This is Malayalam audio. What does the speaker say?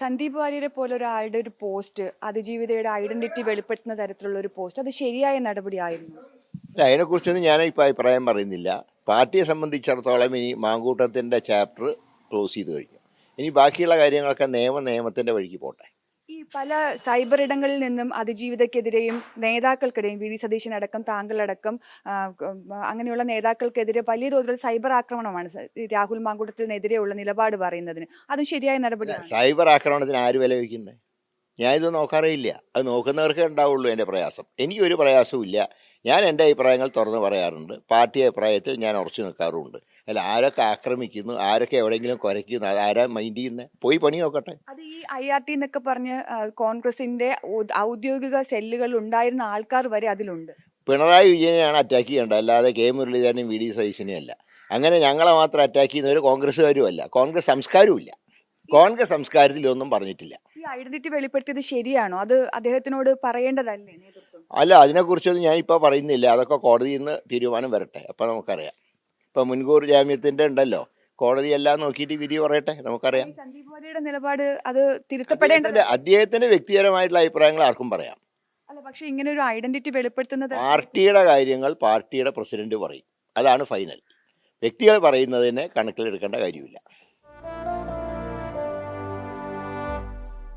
സന്ദീപ് വാര്യരെ പോലെ ഒരാളുടെ ഒരു പോസ്റ്റ് അതിജീവിതയുടെ ഐഡന്റിറ്റി വെളിപ്പെടുത്തുന്ന തരത്തിലുള്ള ഒരു പോസ്റ്റ് അത് ശരിയായ നടപടിയായിരുന്നു അല്ല അതിനെക്കുറിച്ചൊന്നും ഞാൻ ഇപ്പോൾ അഭിപ്രായം പറയുന്നില്ല. പാർട്ടിയെ സംബന്ധിച്ചിടത്തോളം ഇനി മാങ്കൂട്ടത്തിന്റെ ചാപ്റ്റർ ക്ലോസ് ചെയ്ത് കഴിഞ്ഞു. ഇനി ബാക്കിയുള്ള കാര്യങ്ങളൊക്കെ നിയമ നിയമത്തിന്റെ വഴിക്ക് പോട്ടെ. പല സൈബർ ഇടങ്ങളിൽ നിന്നും അതിജീവിതക്കെതിരെയും നേതാക്കൾക്കിടെയും വി ഡി സതീശൻ അടക്കം താങ്കളടക്കം അങ്ങനെയുള്ള നേതാക്കൾക്കെതിരെ വലിയ തോതിലുള്ള സൈബർ ആക്രമണമാണ് രാഹുൽ മാങ്കൂട്ടത്തിനെതിരെയുള്ള നിലപാട് പറയുന്നതിന്. അതും ശരിയായ നടപടി സൈബർ ആക്രമണത്തിന് ആര് വില വയ്ക്കുന്നത് ഞാൻ ഇത് നോക്കാറേയില്ല. അത് നോക്കുന്നവർക്കേ ഉണ്ടാവുള്ളൂ എന്റെ പ്രയാസം. എനിക്കൊരു പ്രയാസവും ഇല്ല ഞാൻ എന്റെ അഭിപ്രായങ്ങൾ തുറന്ന് പറയാറുണ്ട്. പാർട്ടി അഭിപ്രായത്തിൽ ഞാൻ ഉറച്ചു നിൽക്കാറുമുണ്ട്. അല്ല ആരൊക്കെ ആക്രമിക്കുന്നു ആരൊക്കെ എവിടെയെങ്കിലും കുരയ്ക്കുന്നു ആരാ മൈൻഡ് ചെയ്യുന്നത് പോയി പണി നോക്കട്ടെ. അത് ഈ ഐ ആർ ടി എന്നൊക്കെ പറഞ്ഞ് കോൺഗ്രസിന്റെ ഔദ്യോഗിക സെല്ലുകൾ ഉണ്ടായിരുന്ന ആൾക്കാർ വരെ അതിലുണ്ട്. പിണറായി വിജയനെയാണ് അറ്റാക്ക് ചെയ്യേണ്ടത്. അല്ലാതെ കെ മുരളീധരനും വി ഡി സതീശനെയും അല്ല. അങ്ങനെ ഞങ്ങളെ മാത്രം അറ്റാക്ക് ചെയ്യുന്നവർ കോൺഗ്രസ്സുകാരും അല്ല. കോൺഗ്രസ് സംസ്കാരവും ഇല്ല. കോൺഗ്രസ് സംസ്കാരത്തിൽ ഒന്നും പറഞ്ഞിട്ടില്ല. ഈ ഐഡന്റിറ്റി വെളിപ്പെടുത്തിയത് ശരിയാണോ? അത് അദ്ദേഹത്തിനോട് പറയേണ്ടതല്ലേ അല്ല അതിനെക്കുറിച്ചൊന്നും ഞാൻ ഇപ്പോൾ പറയുന്നില്ല. അതൊക്കെ കോടതിയിൽ നിന്ന് തീരുമാനം വരട്ടെ. അപ്പോൾ നമുക്കറിയാം. ഇപ്പം മുൻകൂർ ജാമ്യത്തിന്റെ ഉണ്ടല്ലോ. കോടതി എല്ലാം നോക്കിയിട്ട് വിധി പറയട്ടെ നമുക്കറിയാം. ഈ സന്ദീപ് വാര്യയുടെ നിലപാട് അത് തിരുത്തപ്പെടേണ്ടത് അദ്ദേഹത്തിന്റെ അദ്ദേഹത്തിന്റെ വ്യക്തിപരമായിട്ടുള്ള അഭിപ്രായങ്ങൾ ആർക്കും പറയാം. അല്ല പക്ഷെ ഇങ്ങനെ ഒരു ഐഡന്റിറ്റി വെളിപ്പെടുത്തുന്നത് പാർട്ടിയുടെ കാര്യങ്ങൾ പാർട്ടിയുടെ പ്രസിഡന്റ് പറയും. അതാണ് ഫൈനൽ. വ്യക്തികൾ പറയുന്നതിനെ കണക്കിലെടുക്കേണ്ട കാര്യമില്ല.